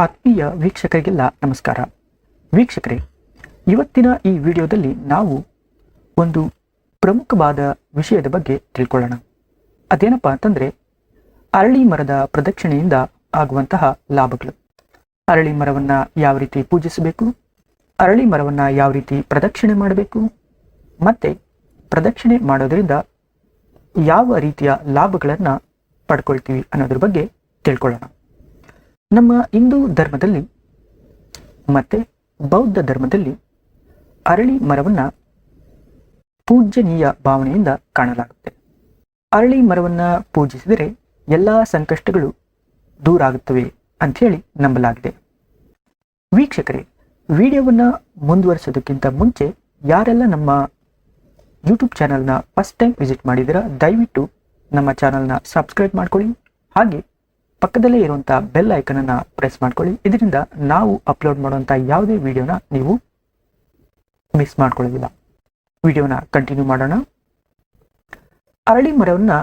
ಆತ್ಮೀಯ ವೀಕ್ಷಕರಿಗೆಲ್ಲ ನಮಸ್ಕಾರ. ವೀಕ್ಷಕರೇ, ಇವತ್ತಿನ ಈ ವಿಡಿಯೋದಲ್ಲಿ ನಾವು ಒಂದು ಪ್ರಮುಖವಾದ ವಿಷಯದ ಬಗ್ಗೆ ತಿಳ್ಕೊಳ್ಳೋಣ. ಅದೇನಪ್ಪ ಅಂತಂದರೆ, ಅರಳಿ ಮರದ ಪ್ರದಕ್ಷಿಣೆಯಿಂದ ಆಗುವಂತಹ ಲಾಭಗಳು. ಅರಳಿ ಮರವನ್ನು ಯಾವ ರೀತಿ ಪೂಜಿಸಬೇಕು? ಅರಳಿ ಮರವನ್ನು ಯಾವ ರೀತಿ ಪ್ರದಕ್ಷಿಣೆ ಮಾಡಬೇಕು? ಮತ್ತು ಪ್ರದಕ್ಷಿಣೆ ಮಾಡೋದರಿಂದ ಯಾವ ರೀತಿಯ ಲಾಭಗಳನ್ನು ಪಡ್ಕೊಳ್ತೀವಿ ಅನ್ನೋದ್ರ ಬಗ್ಗೆ ತಿಳ್ಕೊಳ್ಳೋಣ. ನಮ್ಮ ಹಿಂದೂ ಧರ್ಮದಲ್ಲಿ ಮತ್ತೆ ಬೌದ್ಧ ಧರ್ಮದಲ್ಲಿ ಅರಳಿ ಮರವನ್ನು ಪೂಜ್ಯನೀಯ ಭಾವನೆಯಿಂದ ಕಾಣಲಾಗುತ್ತೆ. ಅರಳಿ ಮರವನ್ನು ಪೂಜಿಸಿದರೆ ಎಲ್ಲ ಸಂಕಷ್ಟಗಳು ದೂರ ಆಗುತ್ತವೆ ಅಂಥೇಳಿ ನಂಬಲಾಗಿದೆ. ವೀಕ್ಷಕರೇ, ವಿಡಿಯೋವನ್ನು ಮುಂದುವರಿಸೋದಕ್ಕಿಂತ ಮುಂಚೆ ಯಾರೆಲ್ಲ ನಮ್ಮ ಯೂಟ್ಯೂಬ್ ಚಾನಲ್ನ ಫಸ್ಟ್ ಟೈಮ್ ವಿಸಿಟ್ ಮಾಡಿದ್ದೀರಾ, ದಯವಿಟ್ಟು ನಮ್ಮ ಚಾನಲ್ನ ಸಬ್ಸ್ಕ್ರೈಬ್ ಮಾಡ್ಕೊಳ್ಳಿ. ಹಾಗೆ ಪಕ್ಕದಲ್ಲೇ ಇರುವಂಥ ಬೆಲ್ ಐಕನನ್ನು ಪ್ರೆಸ್ ಮಾಡ್ಕೊಳ್ಳಿ. ಇದರಿಂದ ನಾವು ಅಪ್ಲೋಡ್ ಮಾಡುವಂಥ ಯಾವುದೇ ವಿಡಿಯೋನ ನೀವು ಮಿಸ್ ಮಾಡ್ಕೊಳ್ಳೋದಿಲ್ಲ ವಿಡಿಯೋನ ಕಂಟಿನ್ಯೂ ಮಾಡೋಣ. ಅರಳಿ ಮರವನ್ನು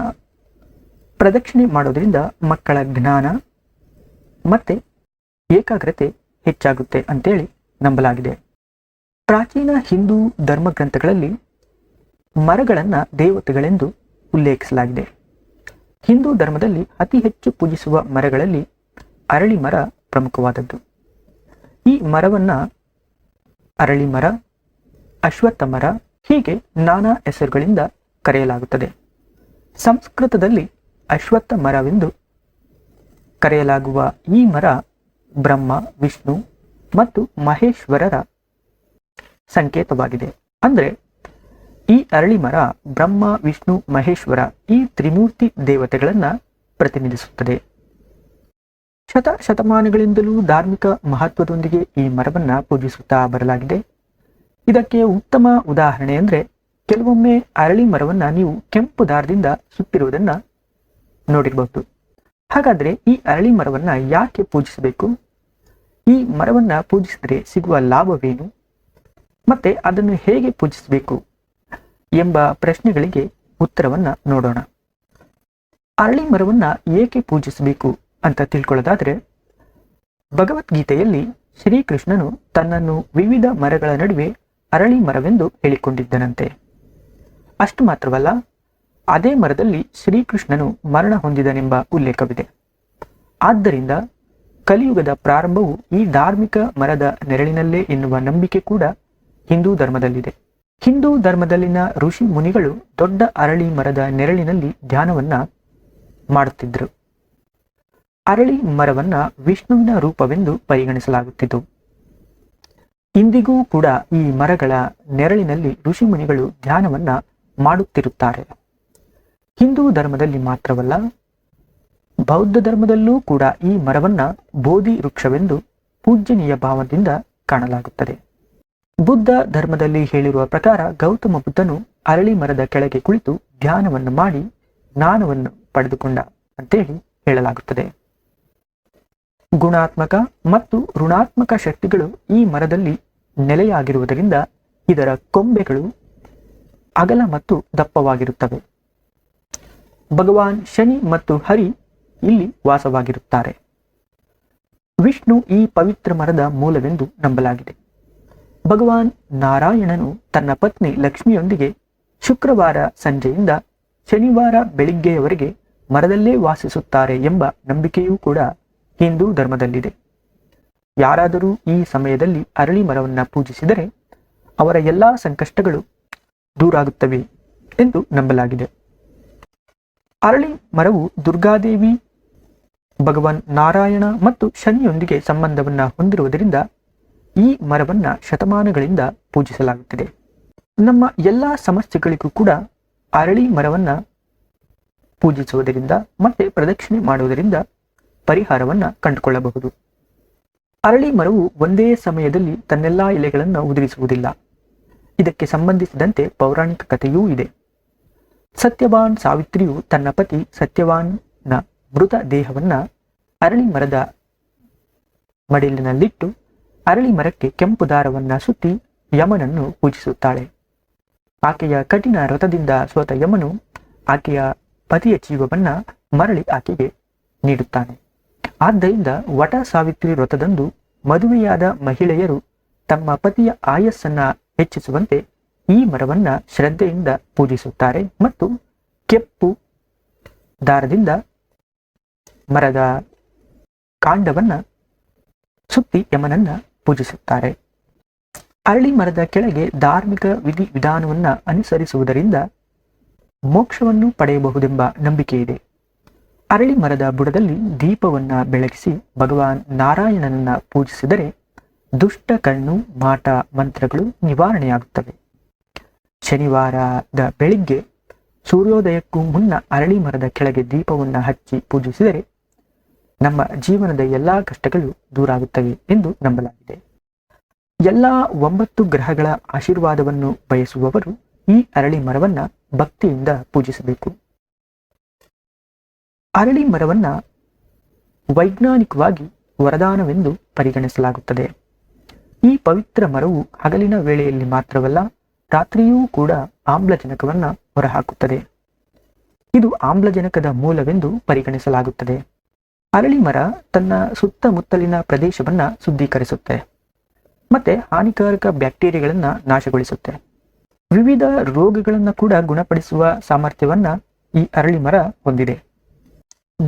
ಪ್ರದಕ್ಷಿಣೆ ಮಾಡೋದ್ರಿಂದ ಮಕ್ಕಳ ಜ್ಞಾನ ಮತ್ತೆ ಏಕಾಗ್ರತೆ ಹೆಚ್ಚಾಗುತ್ತೆ ಅಂತೇಳಿ ನಂಬಲಾಗಿದೆ. ಪ್ರಾಚೀನ ಹಿಂದೂ ಧರ್ಮ ಗ್ರಂಥಗಳಲ್ಲಿ ಮರಗಳನ್ನ ದೇವತೆಗಳೆಂದು ಉಲ್ಲೇಖಿಸಲಾಗಿದೆ. ಹಿಂದೂ ಧರ್ಮದಲ್ಲಿ ಅತಿ ಹೆಚ್ಚು ಪೂಜಿಸುವ ಮರಗಳಲ್ಲಿ ಅರಳಿ ಮರ ಪ್ರಮುಖವಾದದ್ದು. ಈ ಮರವನ್ನು ಅರಳಿ ಮರ, ಅಶ್ವತ್ಥ ಮರ ಹೀಗೆ ನಾನಾ ಹೆಸರುಗಳಿಂದ ಕರೆಯಲಾಗುತ್ತದೆ. ಸಂಸ್ಕೃತದಲ್ಲಿ ಅಶ್ವತ್ಥ ಮರವೆಂದು ಕರೆಯಲಾಗುವ ಈ ಮರ ಬ್ರಹ್ಮ, ವಿಷ್ಣು ಮತ್ತು ಮಹೇಶ್ವರರ ಸಂಕೇತವಾಗಿದೆ. ಅಂದ್ರೆ ಈ ಅರಳಿ ಮರ ಬ್ರಹ್ಮ, ವಿಷ್ಣು, ಮಹೇಶ್ವರ ಈ ತ್ರಿಮೂರ್ತಿ ದೇವತೆಗಳನ್ನ ಪ್ರತಿನಿಧಿಸುತ್ತದೆ. ಶತ ಶತಮಾನಗಳಿಂದಲೂ ಧಾರ್ಮಿಕ ಮಹತ್ವದೊಂದಿಗೆ ಈ ಮರವನ್ನು ಪೂಜಿಸುತ್ತಾ ಬರಲಾಗಿದೆ. ಇದಕ್ಕೆ ಉತ್ತಮ ಉದಾಹರಣೆ ಅಂದ್ರೆ ಕೆಲವೊಮ್ಮೆ ಅರಳಿ ಮರವನ್ನ ನೀವು ಕೆಂಪು ದಾರದಿಂದ ಸುತ್ತಿರುವುದನ್ನ ನೋಡಿರಬಹುದು ಹಾಗಾದ್ರೆ ಈ ಅರಳಿ ಮರವನ್ನ ಯಾಕೆ ಪೂಜಿಸಬೇಕು? ಈ ಮರವನ್ನು ಪೂಜಿಸಿದರೆ ಸಿಗುವ ಲಾಭವೇನು? ಮತ್ತೆ ಅದನ್ನು ಹೇಗೆ ಪೂಜಿಸಬೇಕು? ಎಂಬ ಪ್ರಶ್ನೆಗಳಿಗೆ ಉತ್ತರವನ್ನ ನೋಡೋಣ. ಅರಳಿ ಮರವನ್ನ ಏಕೆ ಪೂಜಿಸಬೇಕು ಅಂತ ತಿಳ್ಕೊಳ್ಳೋದಾದ್ರೆ, ಭಗವದ್ಗೀತೆಯಲ್ಲಿ ಶ್ರೀಕೃಷ್ಣನು ತನ್ನನ್ನು ವಿವಿಧ ಮರಗಳ ನಡುವೆ ಅರಳಿ ಮರವೆಂದು ಹೇಳಿಕೊಂಡಿದ್ದನಂತೆ. ಅಷ್ಟು ಮಾತ್ರವಲ್ಲ, ಅದೇ ಮರದಲ್ಲಿ ಶ್ರೀಕೃಷ್ಣನು ಮರಣ ಹೊಂದಿದನೆಂಬ ಉಲ್ಲೇಖವಿದೆ. ಆದ್ದರಿಂದ ಕಲಿಯುಗದ ಪ್ರಾರಂಭವು ಈ ಧಾರ್ಮಿಕ ಮರದ ನೆರಳಿನಲ್ಲೇ ಎನ್ನುವ ನಂಬಿಕೆ ಕೂಡ ಹಿಂದೂ ಧರ್ಮದಲ್ಲಿದೆ. ಹಿಂದೂ ಧರ್ಮದಲ್ಲಿನ ಋಷಿ ಮುನಿಗಳು ದೊಡ್ಡ ಅರಳಿ ಮರದ ನೆರಳಿನಲ್ಲಿ ಧ್ಯಾನವನ್ನ ಮಾಡುತ್ತಿದ್ದರು. ಅರಳಿ ಮರವನ್ನ ವಿಷ್ಣುವಿನ ರೂಪವೆಂದು ಪರಿಗಣಿಸಲಾಗುತ್ತಿತ್ತು ಇಂದಿಗೂ ಕೂಡ ಈ ಮರಗಳ ನೆರಳಿನಲ್ಲಿ ಋಷಿ ಮುನಿಗಳು ಧ್ಯಾನವನ್ನ ಮಾಡುತ್ತಿರುತ್ತಾರೆ. ಹಿಂದೂ ಧರ್ಮದಲ್ಲಿ ಮಾತ್ರವಲ್ಲ, ಬೌದ್ಧ ಧರ್ಮದಲ್ಲೂ ಕೂಡ ಈ ಮರವನ್ನ ಬೋಧಿ ವೃಕ್ಷವೆಂದು ಪೂಜ್ಯನೀಯ ಭಾವದಿಂದ ಕಾಣಲಾಗುತ್ತದೆ. ಬುದ್ಧ ಧರ್ಮದಲ್ಲಿ ಹೇಳಿರುವ ಪ್ರಕಾರ ಗೌತಮ ಬುದ್ಧನು ಅರಳಿ ಮರದ ಕೆಳಗೆ ಕುಳಿತು ಧ್ಯಾನವನ್ನು ಮಾಡಿ ಜ್ಞಾನವನ್ನು ಪಡೆದುಕೊಂಡ ಅಂತೇಳಿ ಹೇಳಲಾಗುತ್ತದೆ. ಗುಣಾತ್ಮಕ ಮತ್ತು ಋಣಾತ್ಮಕ ಶಕ್ತಿಗಳು ಈ ಮರದಲ್ಲಿ ನೆಲೆಯಾಗಿರುವುದರಿಂದ ಇದರ ಕೊಂಬೆಗಳು ಅಗಲ ಮತ್ತು ದಪ್ಪವಾಗಿರುತ್ತವೆ. ಭಗವಾನ್ ಶನಿ ಮತ್ತು ಹರಿ ಇಲ್ಲಿ ವಾಸವಾಗಿರುತ್ತಾರೆ. ವಿಷ್ಣು ಈ ಪವಿತ್ರ ಮರದ ಮೂಲವೆಂದು ನಂಬಲಾಗಿದೆ. ಭಗವಾನ್ ನಾರಾಯಣನು ತನ್ನ ಪತ್ನಿ ಲಕ್ಷ್ಮಿಯೊಂದಿಗೆ ಶುಕ್ರವಾರ ಸಂಜೆಯಿಂದ ಶನಿವಾರ ಬೆಳಿಗ್ಗೆಯವರೆಗೆ ಮರದಲ್ಲೇ ವಾಸಿಸುತ್ತಾರೆ ಎಂಬ ನಂಬಿಕೆಯೂ ಕೂಡ ಹಿಂದೂ ಧರ್ಮದಲ್ಲಿದೆ. ಯಾರಾದರೂ ಈ ಸಮಯದಲ್ಲಿ ಅರಳಿ ಮರವನ್ನು ಪೂಜಿಸಿದರೆ ಅವರ ಎಲ್ಲ ಸಂಕಷ್ಟಗಳು ದೂರಾಗುತ್ತವೆ ಎಂದು ನಂಬಲಾಗಿದೆ. ಅರಳಿ ಮರವು ದುರ್ಗಾದೇವಿ, ಭಗವಾನ್ ನಾರಾಯಣ ಮತ್ತು ಶನಿಯೊಂದಿಗೆ ಸಂಬಂಧವನ್ನು ಹೊಂದಿರುವುದರಿಂದ ಈ ಮರವನ್ನ ಶತಮಾನಗಳಿಂದ ಪೂಜಿಸಲಾಗುತ್ತಿದೆ. ನಮ್ಮ ಎಲ್ಲಾ ಸಮಸ್ಯೆಗಳಿಗೂ ಕೂಡ ಅರಳಿ ಮರವನ್ನ ಪೂಜಿಸುವುದರಿಂದ ಮತ್ತೆ ಪ್ರದಕ್ಷಿಣೆ ಮಾಡುವುದರಿಂದ ಪರಿಹಾರವನ್ನ ಕಂಡುಕೊಳ್ಳಬಹುದು. ಅರಳಿ ಮರವು ಒಂದೇ ಸಮಯದಲ್ಲಿ ತನ್ನೆಲ್ಲಾ ಎಲೆಗಳನ್ನು ಉದುರಿಸುವುದಿಲ್ಲ. ಇದಕ್ಕೆ ಸಂಬಂಧಿಸಿದಂತೆ ಪೌರಾಣಿಕ ಕಥೆಯೂ ಇದೆ. ಸತ್ಯವಾನ್ ಸಾವಿತ್ರಿಯು ತನ್ನ ಪತಿ ಸತ್ಯವಾನ್ನ ಮೃತ ದೇಹವನ್ನ ಅರಳಿ ಮರದ ಮಡಿಲಿನಲ್ಲಿಟ್ಟು ಅರಳಿ ಮರಕ್ಕೆ ಕೆಂಪು ದಾರವನ್ನ ಸುತ್ತಿ ಯಮನನ್ನು ಪೂಜಿಸುತ್ತಾಳೆ. ಆಕೆಯ ಕಠಿಣ ವ್ರತದಿಂದ ಸೋತ ಯಮನು ಆಕೆಯ ಪತಿಯ ಜೀವವನ್ನ ಮರಳಿ ಆಕೆಗೆ ನೀಡುತ್ತಾನೆ. ಆದ್ದರಿಂದ ವಟ ಸಾವಿತ್ರಿ ವ್ರತದಂದು ಮದುವೆಯಾದ ಮಹಿಳೆಯರು ತಮ್ಮ ಪತಿಯ ಆಯಸ್ಸನ್ನ ಹೆಚ್ಚಿಸುವಂತೆ ಈ ಮರವನ್ನ ಶ್ರದ್ಧೆಯಿಂದ ಪೂಜಿಸುತ್ತಾರೆ ಮತ್ತು ಕೆಂಪು ದಾರದಿಂದ ಮರದ ಕಾಂಡವನ್ನ ಸುತ್ತಿ ಯಮನನ್ನ ಪೂಜಿಸುತ್ತಾರೆ. ಅರಳಿ ಮರದ ಕೆಳಗೆ ಧಾರ್ಮಿಕ ವಿಧಿ ವಿಧಾನವನ್ನ ಅನುಸರಿಸುವುದರಿಂದ ಮೋಕ್ಷವನ್ನು ಪಡೆಯಬಹುದೆಂಬ ನಂಬಿಕೆ ಇದೆ. ಅರಳಿ ಮರದ ಬುಡದಲ್ಲಿ ದೀಪವನ್ನ ಬೆಳಗಿಸಿ ಭಗವಾನ್ ನಾರಾಯಣನನ್ನ ಪೂಜಿಸಿದರೆ ದುಷ್ಟ ಕಣ್ಣು, ಮಾಟ, ಮಂತ್ರಗಳು ನಿವಾರಣೆಯಾಗುತ್ತವೆ. ಶನಿವಾರದ ಬೆಳಿಗ್ಗೆ ಸೂರ್ಯೋದಯಕ್ಕೂ ಮುನ್ನ ಅರಳಿ ಮರದ ಕೆಳಗೆ ದೀಪವನ್ನ ಹಚ್ಚಿ ಪೂಜಿಸಿದರೆ ನಮ್ಮ ಜೀವನದ ಎಲ್ಲಾ ಕಷ್ಟಗಳು ದೂರಾಗುತ್ತವೆ ಎಂದು ನಂಬಲಾಗಿದೆ. ಎಲ್ಲ ಒಂಬತ್ತು ಗ್ರಹಗಳ ಆಶೀರ್ವಾದವನ್ನು ಬಯಸುವವರು ಈ ಅರಳಿ ಮರವನ್ನ ಭಕ್ತಿಯಿಂದ ಪೂಜಿಸಬೇಕು. ಅರಳಿ ಮರವನ್ನ ವೈಜ್ಞಾನಿಕವಾಗಿ ವರದಾನವೆಂದು ಪರಿಗಣಿಸಲಾಗುತ್ತದೆ. ಈ ಪವಿತ್ರ ಮರವು ಹಗಲಿನ ವೇಳೆಯಲ್ಲಿ ಮಾತ್ರವಲ್ಲ, ರಾತ್ರಿಯೂ ಕೂಡ ಆಮ್ಲಜನಕವನ್ನ ಹೊರಹಾಕುತ್ತದೆ. ಇದು ಆಮ್ಲಜನಕದ ಮೂಲವೆಂದು ಪರಿಗಣಿಸಲಾಗುತ್ತದೆ. ಅರಳಿ ಮರ ತನ್ನ ಸುತ್ತಮುತ್ತಲಿನ ಪ್ರದೇಶವನ್ನು ಶುದ್ಧೀಕರಿಸುತ್ತೆ ಮತ್ತೆ ಹಾನಿಕಾರಕ ಬ್ಯಾಕ್ಟೀರಿಯಾಗಳನ್ನು ನಾಶಗೊಳಿಸುತ್ತೆ. ವಿವಿಧ ರೋಗಗಳನ್ನು ಕೂಡ ಗುಣಪಡಿಸುವ ಸಾಮರ್ಥ್ಯವನ್ನ ಈ ಅರಳಿ ಮರ ಹೊಂದಿದೆ.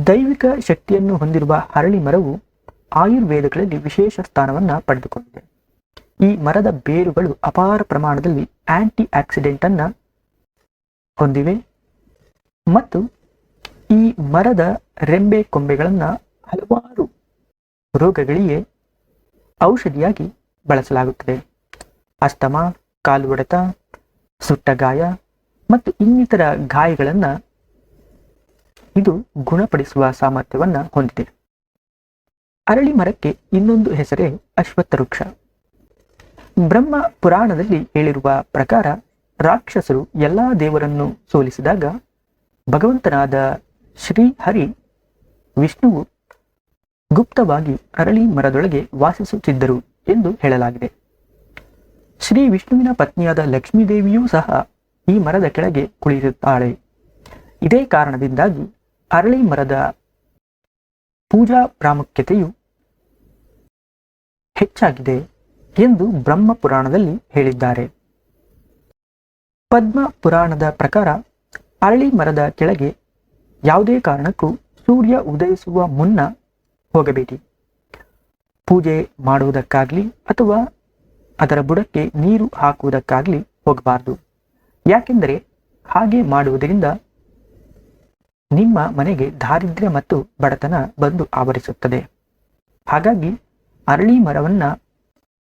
ದೈವಿಕ ಶಕ್ತಿಯನ್ನು ಹೊಂದಿರುವ ಅರಳಿ ಮರವು ಆಯುರ್ವೇದಗಳಲ್ಲಿ ವಿಶೇಷ ಸ್ಥಾನವನ್ನ ಪಡೆದುಕೊಂಡಿದೆ. ಈ ಮರದ ಬೇರುಗಳು ಅಪಾರ ಪ್ರಮಾಣದಲ್ಲಿ ಆಂಟಿ ಆಕ್ಸಿಡೆಂಟ್ ಅನ್ನ ಹೊಂದಿವೆ. ಮತ್ತು ಈ ಮರದ ರೆಂಬೆ ಕೊಂಬೆಗಳನ್ನು ಹಲವಾರು ರೋಗಗಳಿಗೆ ಔಷಧಿಯಾಗಿ ಬಳಸಲಾಗುತ್ತದೆ. ಅಸ್ತಮ ಕಾಲು ಒಡೆತ ಸುಟ್ಟ ಗಾಯ ಮತ್ತು ಇನ್ನಿತರ ಗಾಯಗಳನ್ನು ಇದು ಗುಣಪಡಿಸುವ ಸಾಮರ್ಥ್ಯವನ್ನು ಹೊಂದಿದೆ. ಅರಳಿ ಮರಕ್ಕೆ ಇನ್ನೊಂದು ಹೆಸರೇ ಅಶ್ವತ್ಥ ವೃಕ್ಷ ಬ್ರಹ್ಮ ಪುರಾಣದಲ್ಲಿ ಹೇಳಿರುವ ಪ್ರಕಾರ ರಾಕ್ಷಸರು ಎಲ್ಲಾ ದೇವರನ್ನು ಸೋಲಿಸಿದಾಗ ಭಗವಂತನಾದ ಶ್ರೀಹರಿ ವಿಷ್ಣುವು ಗುಪ್ತವಾಗಿ ಅರಳಿ ಮರದೊಳಗೆ ವಾಸಿಸುತ್ತಿದ್ದರು ಎಂದು ಹೇಳಲಾಗಿದೆ. ಶ್ರೀ ವಿಷ್ಣುವಿನ ಪತ್ನಿಯಾದ ಲಕ್ಷ್ಮೀದೇವಿಯೂ ಸಹ ಈ ಮರದ ಕೆಳಗೆ ಕುಳಿಯುತ್ತಾಳೆ ಇದೇ ಕಾರಣದಿಂದಾಗಿ ಅರಳಿ ಮರದ ಪೂಜಾ ಪ್ರಾಮುಖ್ಯತೆಯು ಹೆಚ್ಚಾಗಿದೆ ಎಂದು ಬ್ರಹ್ಮ ಪುರಾಣದಲ್ಲಿ ಹೇಳಿದ್ದಾರೆ. ಪದ್ಮ ಪುರಾಣದ ಪ್ರಕಾರ ಅರಳಿ ಮರದ ಕೆಳಗೆ ಯಾವುದೇ ಕಾರಣಕ್ಕೂ ಸೂರ್ಯ ಉದಯಿಸುವ ಮುನ್ನ ಹೋಗಬೇಡಿ. ಪೂಜೆ ಮಾಡುವುದಕ್ಕಾಗಲಿ ಅಥವಾ ಅದರ ಬುಡಕ್ಕೆ ನೀರು ಹಾಕುವುದಕ್ಕಾಗಲಿ ಹೋಗಬಾರದು. ಯಾಕೆಂದರೆ ಹಾಗೆ ಮಾಡುವುದರಿಂದ ನಿಮ್ಮ ಮನೆಗೆ ದಾರಿದ್ರ್ಯ ಮತ್ತು ಬಡತನ ಬಂದು ಆವರಿಸುತ್ತದೆ. ಹಾಗಾಗಿ ಅರಳಿ ಮರವನ್ನು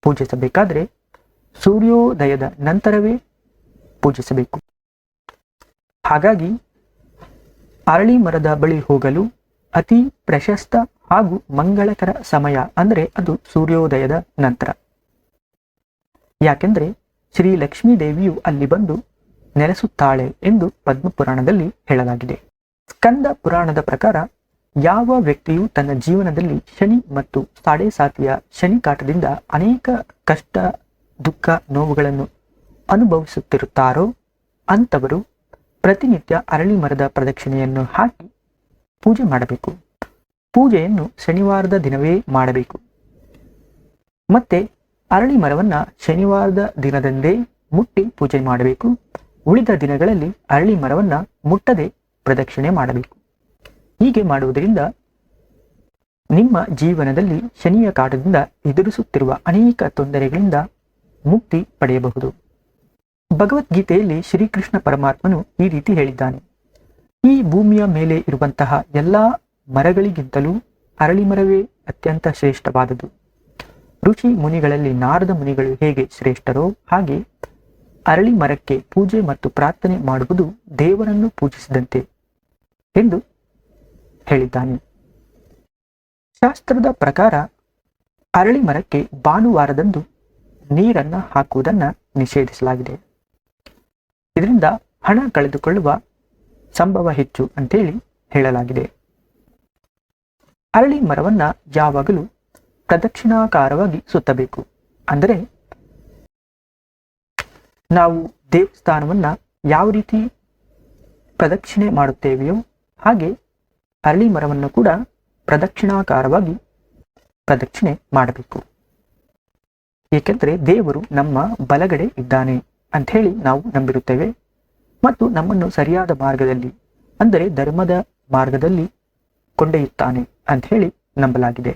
ಪೂಜಿಸಬೇಕಾದರೆ ಸೂರ್ಯೋದಯದ ನಂತರವೇ ಪೂಜಿಸಬೇಕು. ಹಾಗಾಗಿ ಅರಳಿ ಮರದ ಬಳಿ ಹೋಗಲು ಅತಿ ಪ್ರಶಸ್ತ ಹಾಗೂ ಮಂಗಳಕರ ಸಮಯ ಅಂದರೆ ಅದು ಸೂರ್ಯೋದಯದ ನಂತರ. ಯಾಕೆಂದರೆ ಶ್ರೀ ಲಕ್ಷ್ಮೀ ದೇವಿಯು ಅಲ್ಲಿ ಬಂದು ನೆಲೆಸುತ್ತಾಳೆ ಎಂದು ಪದ್ಮಪುರಾಣದಲ್ಲಿ ಹೇಳಲಾಗಿದೆ. ಸ್ಕಂದ ಪುರಾಣದ ಪ್ರಕಾರ ಯಾವ ವ್ಯಕ್ತಿಯು ತನ್ನ ಜೀವನದಲ್ಲಿ ಶನಿ ಮತ್ತು ಸಾಡೆ ಶನಿ ಕಾಟದಿಂದ ಅನೇಕ ಕಷ್ಟ, ದುಃಖ, ನೋವುಗಳನ್ನು ಅನುಭವಿಸುತ್ತಿರುತ್ತಾರೋ ಅಂಥವರು ಪ್ರತಿನಿತ್ಯ ಅರಳಿ ಮರದ ಪ್ರದಕ್ಷಿಣೆಯನ್ನು ಹಾಕಿ ಪೂಜೆ ಮಾಡಬೇಕು. ಪೂಜೆಯನ್ನು ಶನಿವಾರದ ದಿನವೇ ಮಾಡಬೇಕು. ಮತ್ತೆ ಅರಳಿ ಮರವನ್ನ ಶನಿವಾರದ ದಿನದಂದೇ ಮುಟ್ಟಿ ಪೂಜೆ ಮಾಡಬೇಕು. ಉಳಿದ ದಿನಗಳಲ್ಲಿ ಅರಳಿ ಮರವನ್ನ ಮುಟ್ಟದೆ ಪ್ರದಕ್ಷಿಣೆ ಮಾಡಬೇಕು. ಹೀಗೆ ಮಾಡುವುದರಿಂದ ನಿಮ್ಮ ಜೀವನದಲ್ಲಿ ಶನಿಯ ಕಾಟದಿಂದ ಎದುರಿಸುತ್ತಿರುವ ಅನೇಕ ತೊಂದರೆಗಳಿಂದ ಮುಕ್ತಿ ಪಡೆಯಬಹುದು. ಭಗವದ್ಗೀತೆಯಲ್ಲಿ ಶ್ರೀಕೃಷ್ಣ ಪರಮಾತ್ಮನು ಈ ರೀತಿ ಹೇಳಿದ್ದಾನೆ. ಈ ಭೂಮಿಯ ಮೇಲೆ ಇರುವಂತಹ ಎಲ್ಲ ಮರಗಳಿಗಿಂತಲೂ ಅರಳಿ ಮರವೇ ಅತ್ಯಂತ ಶ್ರೇಷ್ಠವಾದದು ಋಷಿ ಮುನಿಗಳಲ್ಲಿ ನಾರದ ಮುನಿಗಳು ಹೇಗೆ ಶ್ರೇಷ್ಠರೋ ಹಾಗೆ ಅರಳಿ ಮರಕ್ಕೆ ಪೂಜೆ ಮತ್ತು ಪ್ರಾರ್ಥನೆ ಮಾಡುವುದು ದೇವರನ್ನು ಪೂಜಿಸಿದಂತೆ ಎಂದು ಹೇಳಿದ್ದಾನೆ. ಶಾಸ್ತ್ರದ ಪ್ರಕಾರ ಅರಳಿ ಮರಕ್ಕೆ ಭಾನುವಾರದಂದು ನೀರನ್ನು ಹಾಕುವುದನ್ನ ನಿಷೇಧಿಸಲಾಗಿದೆ. ಇದರಿಂದ ಹಣ ಕಳೆದುಕೊಳ್ಳುವ ಸಂಭವ ಹೆಚ್ಚು ಅಂತೇಳಿ ಹೇಳಲಾಗಿದೆ. ಅರಳಿ ಮರವನ್ನು ಯಾವಾಗಲೂ ಪ್ರದಕ್ಷಿಣಾಕಾರವಾಗಿ ಸುತ್ತಬೇಕು. ಅಂದರೆ ನಾವು ದೇವಸ್ಥಾನವನ್ನ ಯಾವ ರೀತಿ ಪ್ರದಕ್ಷಿಣೆ ಮಾಡುತ್ತೇವೆಯೋ ಹಾಗೆ ಅರಳಿ ಮರವನ್ನು ಕೂಡ ಪ್ರದಕ್ಷಿಣಾಕಾರವಾಗಿ ಪ್ರದಕ್ಷಿಣೆ ಮಾಡಬೇಕು. ಏಕೆಂದರೆ ದೇವರು ನಮ್ಮ ಬಲಗಡೆ ಇದ್ದಾನೆ. ಅಂತ ಹೇಳಿ ನಾವು ನಂಬಿರುತ್ತೇವೆ. ಮತ್ತು ನಮ್ಮನ್ನು ಸರಿಯಾದ ಮಾರ್ಗದಲ್ಲಿ, ಅಂದರೆ ಧರ್ಮದ ಮಾರ್ಗದಲ್ಲಿ ಕೊಂಡೊಯ್ಯುತ್ತಾನೆ ಅಂತ ಹೇಳಿ ನಂಬಲಾಗಿದೆ.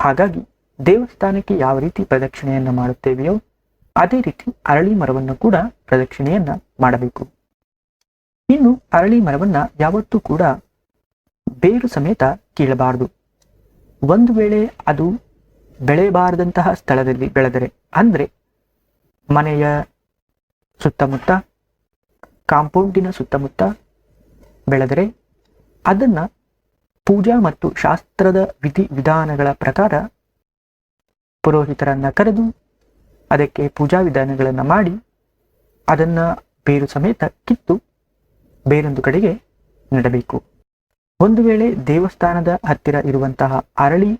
ಹಾಗಾಗಿ ದೇವಸ್ಥಾನಕ್ಕೆ ಯಾವ ರೀತಿ ಪ್ರದಕ್ಷಿಣೆಯನ್ನು ಮಾಡುತ್ತೇವೆಯೋ, ಅದೇ ರೀತಿ ಅರಳಿ ಮರವನ್ನು ಕೂಡ ಪ್ರದಕ್ಷಿಣೆಯನ್ನ ಮಾಡಬೇಕು. ಇನ್ನು ಅರಳಿ ಮರವನ್ನ ಯಾವತ್ತೂ ಕೂಡ ಬೇರು ಸಮೇತ ಕೀಳಬಾರದು. ಒಂದು ವೇಳೆ ಅದು ಬೆಳೆಯಬಾರದಂತಹ ಸ್ಥಳದಲ್ಲಿ ಬೆಳೆದರೆ, ಅಂದ್ರೆ ಮನೆಯ ಸುತ್ತಮುತ್ತ, ಕಾಂಪೌಂಡಿನ ಸುತ್ತಮುತ್ತ ಬೆಳೆದರೆ ಅದನ್ನ ಪೂಜಾ ಮತ್ತು ಶಾಸ್ತ್ರದ ವಿಧಿ ವಿಧಾನಗಳ ಪ್ರಕಾರ ಪುರೋಹಿತರನ್ನ ಕರೆದು ಅದಕ್ಕೆ ಪೂಜಾ ವಿಧಾನಗಳನ್ನು ಮಾಡಿ ಅದನ್ನ ಬೇರು ಸಮೇತ ಕಿತ್ತು ಬೇರೊಂದು ಕಡೆಗೆ ನೆಡಬೇಕು. ಒಂದು ವೇಳೆ ದೇವಸ್ಥಾನದ ಹತ್ತಿರ ಇರುವಂತಹ ಅರಳಿ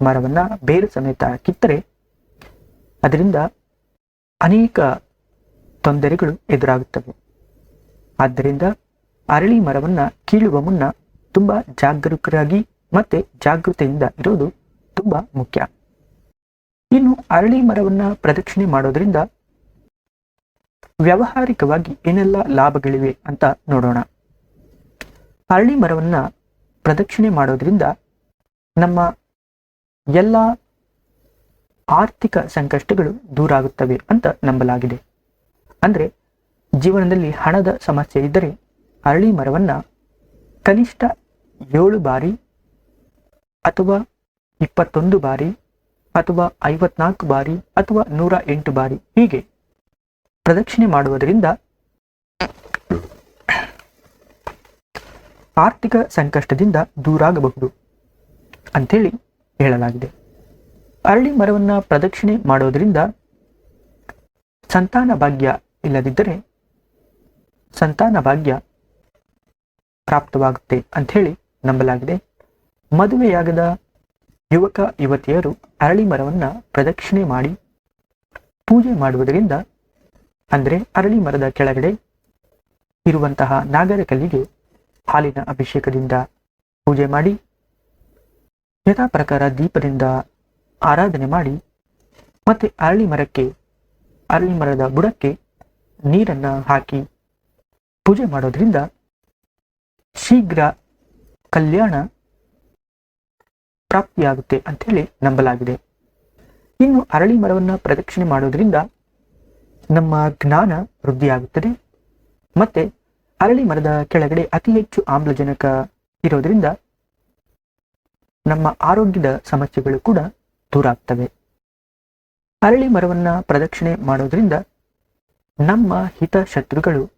ಮರವನ್ನ ಬೇರು ಸಮೇತ ಕಿತ್ತರೆ, ಅದರಿಂದ ಅನೇಕ ತೊಂದರೆಗಳು ಎದುರಾಗುತ್ತವೆ. ಆದ್ದರಿಂದ ಅರಳಿ ಮರವನ್ನು ಕೀಳುವ ಮುನ್ನ ತುಂಬಾ ಜಾಗರೂಕರಾಗಿ ಮತ್ತೆ ಜಾಗೃತೆಯಿಂದ ಇರೋದು ತುಂಬಾ ಮುಖ್ಯ. ಇನ್ನು ಅರಳಿ ಮರವನ್ನು ಪ್ರದಕ್ಷಿಣೆ ಮಾಡೋದ್ರಿಂದ ವ್ಯಾವಹಾರಿಕವಾಗಿ ಏನೆಲ್ಲ ಲಾಭಗಳಿವೆ ಅಂತ ನೋಡೋಣ. ಅರಳಿ ಮರವನ್ನು ಪ್ರದಕ್ಷಿಣೆ ಮಾಡೋದ್ರಿಂದ ನಮ್ಮ ಎಲ್ಲ ಆರ್ಥಿಕ ಸಂಕಷ್ಟಗಳು ದೂರ ಆಗುತ್ತವೆ ಅಂತ ನಂಬಲಾಗಿದೆ. ಅಂದ್ರೆ ಜೀವನದಲ್ಲಿ ಹಣದ ಸಮಸ್ಯೆ ಇದ್ದರೆ ಅರಳಿ ಮರವನ್ನು ಕನಿಷ್ಠ ಏಳು ಬಾರಿ ಅಥವಾ ಇಪ್ಪತ್ತೊಂದು ಬಾರಿ ಅಥವಾ ಐವತ್ನಾಲ್ಕು ಬಾರಿ ಅಥವಾ ನೂರ ಎಂಟು ಬಾರಿ ಹೀಗೆ ಪ್ರದಕ್ಷಿಣೆ ಮಾಡುವುದರಿಂದ ಆರ್ಥಿಕ ಸಂಕಷ್ಟದಿಂದ ದೂರಾಗಬಹುದು ಅಂಥೇಳಿ ಹೇಳಲಾಗಿದೆ. ಅರಳಿ ಮರವನ್ನು ಪ್ರದಕ್ಷಿಣೆ ಮಾಡೋದರಿಂದ ಸಂತಾನ ಭಾಗ್ಯ ಇಲ್ಲದಿದ್ದರೆ ಸಂತಾನ ಭಾಗ್ಯ ಪ್ರಾಪ್ತವಾಗುತ್ತೆ ಅಂಥೇಳಿ ನಂಬಲಾಗಿದೆ. ಮದುವೆಯಾಗದ ಯುವಕ, ಯುವತಿಯರು ಅರಳಿ ಮರವನ್ನ ಪ್ರದಕ್ಷಿಣೆ ಮಾಡಿ ಪೂಜೆ ಮಾಡುವುದರಿಂದ, ಅಂದರೆ ಅರಳಿ ಮರದ ಕೆಳಗಡೆ ಇರುವಂತಹ ನಾಗರ ಕಲ್ಲಿಗೆ ಹಾಲಿನ ಅಭಿಷೇಕದಿಂದ ಪೂಜೆ ಮಾಡಿ ಯಥಾ ಪ್ರಕಾರ ದೀಪದಿಂದ ಆರಾಧನೆ ಮಾಡಿ ಮತ್ತೆ ಅರಳಿ ಮರಕ್ಕೆ, ಅರಳಿ ಮರದ ಬುಡಕ್ಕೆ ನೀರನ್ನ ಹಾಕಿ ಪೂಜೆ ಮಾಡೋದ್ರಿಂದ ಶೀಘ್ರ ಕಲ್ಯಾಣ ಪ್ರಾಪ್ತಿಯಾಗುತ್ತೆ ಅಂತೇಳಿ ನಂಬಲಾಗಿದೆ. ಇನ್ನು ಅರಳಿ ಮರವನ್ನ ಪ್ರದಕ್ಷಿಣೆ ಮಾಡೋದ್ರಿಂದ ನಮ್ಮ ಜ್ಞಾನ ವೃದ್ಧಿಯಾಗುತ್ತದೆ. ಮತ್ತೆ ಅರಳಿ ಮರದ ಕೆಳಗಡೆ ಅತಿ ಹೆಚ್ಚು ಆಮ್ಲಜನಕ ಇರೋದ್ರಿಂದ ನಮ್ಮ ಆರೋಗ್ಯದ ಸಮಸ್ಯೆಗಳು ಕೂಡ ದೂರ ಆಗ್ತವೆ ಅರಳಿ ಮರವನ್ನ ಪ್ರದಕ್ಷಿಣೆ ಮಾಡೋದ್ರಿಂದ ನಮ್ಮ ಹಿತ ಶತ್ರುಗಳು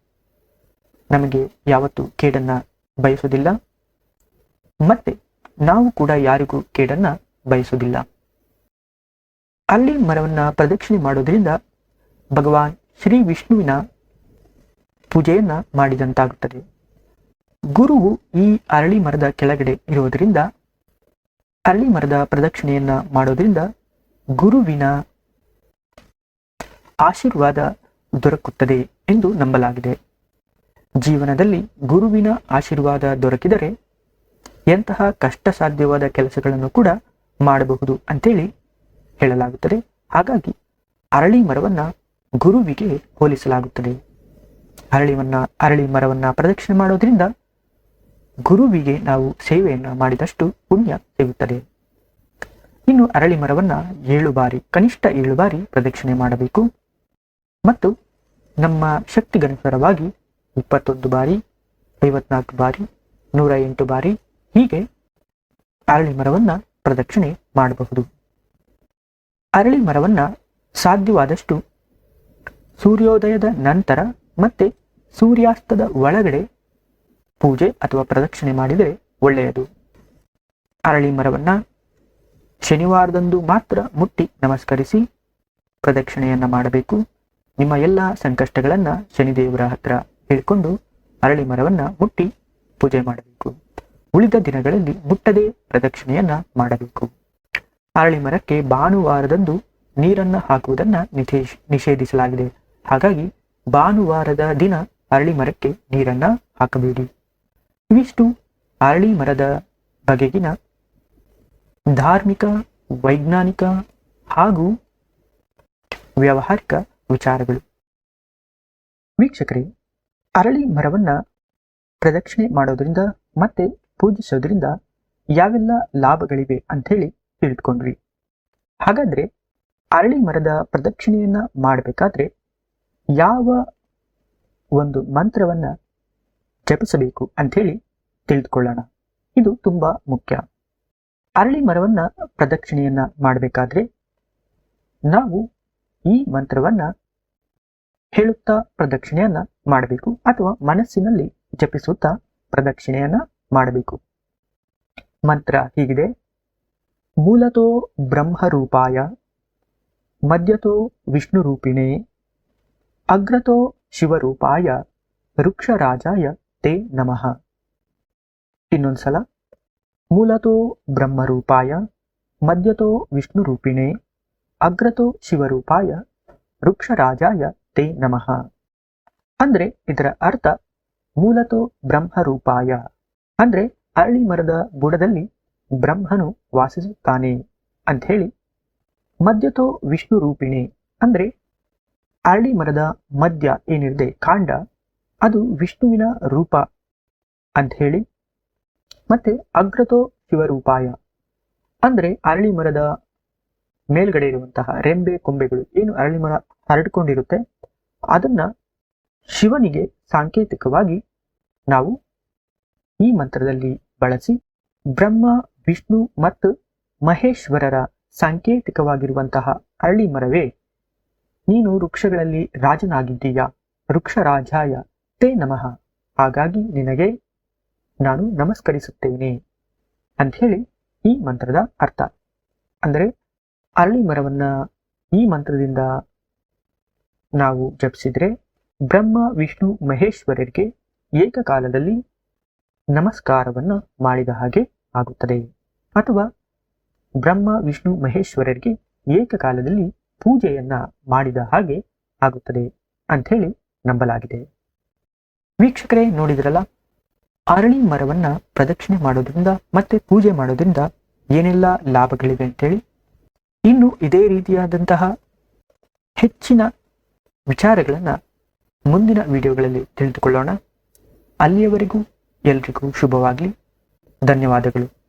ನಮಗೆ ಯಾವತ್ತೂ ಕೇಡನ್ನ ಬಯಸುವುದಿಲ್ಲ. ಮತ್ತೆ ನಾವು ಕೂಡ ಯಾರಿಗೂ ಕೇಡನ್ನ ಬಯಸುವುದಿಲ್ಲ. ಅರಳಿ ಮರವನ್ನ ಪ್ರದಕ್ಷಿಣೆ ಮಾಡೋದ್ರಿಂದ ಭಗವಾನ್ ಶ್ರೀ ವಿಷ್ಣುವಿನ ಪೂಜೆಯನ್ನ ಮಾಡಿದಂತಾಗುತ್ತದೆ. ಗುರುವು ಈ ಅರಳಿ ಮರದ ಕೆಳಗಡೆ ಇರುವುದರಿಂದ ಅರಳಿ ಮರದ ಪ್ರದಕ್ಷಿಣೆಯನ್ನ ಮಾಡೋದ್ರಿಂದ ಗುರುವಿನ ಆಶೀರ್ವಾದ ದೊರಕುತ್ತದೆ ಎಂದು ನಂಬಲಾಗಿದೆ. ಜೀವನದಲ್ಲಿ ಗುರುವಿನ ಆಶೀರ್ವಾದ ದೊರಕಿದರೆ ಎಂತಹ ಕಷ್ಟ ಸಾಧ್ಯವಾದ ಕೆಲಸಗಳನ್ನು ಕೂಡ ಮಾಡಬಹುದು ಅಂತೇಳಿ ಹೇಳಲಾಗುತ್ತದೆ. ಹಾಗಾಗಿ ಅರಳಿ ಮರವನ್ನು ಗುರುವಿಗೆ ಹೋಲಿಸಲಾಗುತ್ತದೆ. ಅರಳಿವನ್ನ ಅರಳಿ ಮರವನ್ನು ಪ್ರದಕ್ಷಿಣೆ ಮಾಡೋದ್ರಿಂದ ಗುರುವಿಗೆ ನಾವು ಸೇವೆಯನ್ನು ಮಾಡಿದಷ್ಟು ಪುಣ್ಯ ಸಿಗುತ್ತದೆ. ಇನ್ನು ಅರಳಿ ಮರವನ್ನು ಏಳು ಬಾರಿ, ಕನಿಷ್ಠ ಏಳು ಬಾರಿ ಪ್ರದಕ್ಷಿಣೆ ಮಾಡಬೇಕು. ಮತ್ತು ನಮ್ಮ ಶಕ್ತಿಗನುಸಾರವಾಗಿ ಇಪ್ಪತ್ತೊಂದು ಬಾರಿ, ಐವತ್ನಾಲ್ಕು ಬಾರಿ, ನೂರ ಎಂಟು ಬಾರಿ ಹೀಗೆ ಅರಳಿ ಮರವನ್ನು ಪ್ರದಕ್ಷಿಣೆ ಮಾಡಬಹುದು. ಅರಳಿ ಮರವನ್ನು ಸಾಧ್ಯವಾದಷ್ಟು ಸೂರ್ಯೋದಯದ ನಂತರ ಮತ್ತೆ ಸೂರ್ಯಾಸ್ತದ ಒಳಗಡೆ ಪೂಜೆ ಅಥವಾ ಪ್ರದಕ್ಷಿಣೆ ಮಾಡಿದರೆ ಒಳ್ಳೆಯದು. ಅರಳಿ ಮರವನ್ನ ಶನಿವಾರದಂದು ಮಾತ್ರ ಮುಟ್ಟಿ ನಮಸ್ಕರಿಸಿ ಪ್ರದಕ್ಷಿಣೆಯನ್ನ ಮಾಡಬೇಕು. ನಿಮ್ಮ ಎಲ್ಲ ಸಂಕಷ್ಟಗಳನ್ನ ಶನಿದೇವರ ಹತ್ರ ಹೇಳಿಕೊಂಡು ಅರಳಿ ಮರವನ್ನ ಮುಟ್ಟಿ ಪೂಜೆ ಮಾಡಬೇಕು. ಉಳಿದ ದಿನಗಳಲ್ಲಿ ಮುಟ್ಟದೇ ಪ್ರದಕ್ಷಿಣೆಯನ್ನ ಮಾಡಬೇಕು. ಅರಳಿ ಮರಕ್ಕೆ ಭಾನುವಾರದಂದು ನೀರನ್ನ ಹಾಕುವುದನ್ನ ನಿಷೇಧ ನಿಷೇಧಿಸಲಾಗಿದೆ. ಹಾಗಾಗಿ ಭಾನುವಾರದ ದಿನ ಅರಳಿ ಮರಕ್ಕೆ ನೀರನ್ನ ಹಾಕಬೇಡಿ. ಇವಿಷ್ಟು ಅರಳಿ ಮರದ ಬಗೆಗಿನ ಧಾರ್ಮಿಕ, ವೈಜ್ಞಾನಿಕ ಹಾಗೂ ವ್ಯಾವಹಾರಿಕ ವಿಚಾರಗಳು. ವೀಕ್ಷಕರೇ, ಅರಳಿ ಮರವನ್ನ ಪ್ರದಕ್ಷಿಣೆ ಮಾಡೋದ್ರಿಂದ ಮತ್ತೆ ಪೂಜಿಸೋದ್ರಿಂದ ಯಾವೆಲ್ಲ ಲಾಭಗಳಿವೆ ಅಂಥೇಳಿ ತಿಳಿದುಕೊಂಡ್ವಿ. ಹಾಗಾದ್ರೆ ಅರಳಿ ಮರದ ಪ್ರದಕ್ಷಿಣೆಯನ್ನ ಮಾಡಬೇಕಾದ್ರೆ ಯಾವ ಒಂದು ಮಂತ್ರವನ್ನ ಜಪಿಸಬೇಕು ಅಂಥೇಳಿ ತಿಳಿದುಕೊಳ್ಳೋಣ. ಇದು ತುಂಬಾ ಮುಖ್ಯ. ಅರಳಿ ಮರವನ್ನ ಪ್ರದಕ್ಷಿಣೆಯನ್ನ ಮಾಡಬೇಕಾದ್ರೆ ನಾವು ಈ ಮಂತ್ರವನ್ನ ಹೇಳುತ್ತಾ ಪ್ರದಕ್ಷಿಣೆಯನ್ನ ಮಾಡಬೇಕು ಅಥವಾ ಮನಸ್ಸಿನಲ್ಲಿ ಜಪಿಸುತ್ತಾ ಪ್ರದಕ್ಷಿಣೆಯನ್ನ ಮಾಡಬೇಕು. ಮಂತ್ರ ಹೀಗಿದೆ. ಮೂಲತೋ ಬ್ರಹ್ಮರೂಪಾಯ ಮಧ್ಯತೋ ವಿಷ್ಣು ರೂಪಿಣೇ ಅಗ್ರತೋ ಶಿವರೂಪಾಯ, ವೃಕ್ಷರಾಜಾಯ ತೇ ನಮಃ. ಇನ್ನೊಂದ್ಸಲ, ಮೂಲತೋ ಬ್ರಹ್ಮರೂಪಾಯ, ಮಧ್ಯತೋ ವಿಷ್ಣುರೂಪಿಣೆ, ಅಗ್ರತೋ ಶಿವರೂಪಾಯ, ವೃಕ್ಷರಾಜಾಯ ತೇ ನಮಃ. ಅಂದ್ರೆ ಇದರ ಅರ್ಥ ಮೂಲತೋ ಬ್ರಹ್ಮರೂಪಾಯ. ಅಂದ್ರೆ ಅರಳಿ ಮರದ ಬುಡದಲ್ಲಿ ಬ್ರಹ್ಮನು ವಾಸಿಸುತ್ತಾನೆ ಅಂತ ಹೇಳಿ ಮಧ್ಯತೋ ವಿಷ್ಣು ರೂಪಿಣೆ ಅಂದ್ರೆ ಅರಳಿ ಮರದ ಮಧ್ಯ ಏನಿದೆ ಕಾಂಡ ಅದು ವಿಷ್ಣುವಿನ ರೂಪ ಅಂತ ಹೇಳಿ ಮತ್ತೆ ಅಗ್ರತೋ ಶಿವರೂಪಾಯ. ಅಂದ್ರೆ ಅರಳಿ ಮರದ ಮೇಲ್ಗಡೆ ಇರುವಂತಹ ರೆಂಬೆ ಕೊಂಬೆಗಳು. ಏನು ಅರಳಿ ಮರ ಹರಡಿಕೊಂಡಿರುತ್ತೆ? ಅದನ್ನ ಶಿವನಿಗೆ ಸಾಂಕೇತಿಕವಾಗಿ ನಾವು ಈ ಮಂತ್ರದಲ್ಲಿ ಬಳಸಿ ಬ್ರಹ್ಮ, ವಿಷ್ಣು ಮತ್ತು ಮಹೇಶ್ವರರ ಸಾಂಕೇತಿಕವಾಗಿರುವಂತಹ ಅರಳಿ ಮರವೇ. ನೀನು ವೃಕ್ಷಗಳಲ್ಲಿ ರಾಜನಾಗಿದ್ದೀಯಾ? ವೃಕ್ಷರಾಜಾಯ. ತೇ ನಮಃ. ಹಾಗಾಗಿ ನಿನಗೆ ನಾನು ನಮಸ್ಕರಿಸುತ್ತೇನೆ ಅಂಥೇಳಿ ಈ ಮಂತ್ರದ ಅರ್ಥ. ಅಂದರೆ ಅರಳಿ ಮರವನ್ನ ಈ ಮಂತ್ರದಿಂದ ನಾವು ಜಪಿಸಿದ್ರೆ ಬ್ರಹ್ಮ, ವಿಷ್ಣು, ಮಹೇಶ್ವರರಿಗೆ ಏಕಕಾಲದಲ್ಲಿ ನಮಸ್ಕಾರವನ್ನು ಮಾಡಿದ ಹಾಗೆ ಆಗುತ್ತದೆ. ಅಥವಾ ಬ್ರಹ್ಮ, ವಿಷ್ಣು, ಮಹೇಶ್ವರರಿಗೆ ಏಕಕಾಲದಲ್ಲಿ ಪೂಜೆಯನ್ನ ಮಾಡಿದ ಹಾಗೆ ಆಗುತ್ತದೆ ಅಂಥೇಳಿ ನಂಬಲಾಗಿದೆ. ವೀಕ್ಷಕರೇ ನೋಡಿದ್ರಲ್ಲ? ಅರಳಿ ಮರವನ್ನ ಪ್ರದಕ್ಷಿಣೆ ಮಾಡೋದ್ರಿಂದ ಮತ್ತೆ ಪೂಜೆ ಮಾಡೋದ್ರಿಂದ ಏನೆಲ್ಲ ಲಾಭಗಳಿವೆ ಅಂತೇಳಿ? ಇನ್ನು ಇದೇ ರೀತಿಯಾದಂತಹ ಹೆಚ್ಚಿನ ವಿಚಾರಗಳನ್ನು ಮುಂದಿನ ವಿಡಿಯೋಗಳಲ್ಲಿ ತಿಳಿದುಕೊಳ್ಳೋಣ. ಅಲ್ಲಿಯವರೆಗೂ ಎಲ್ರಿಗೂ ಶುಭವಾಗಲಿ. ಧನ್ಯವಾದಗಳು.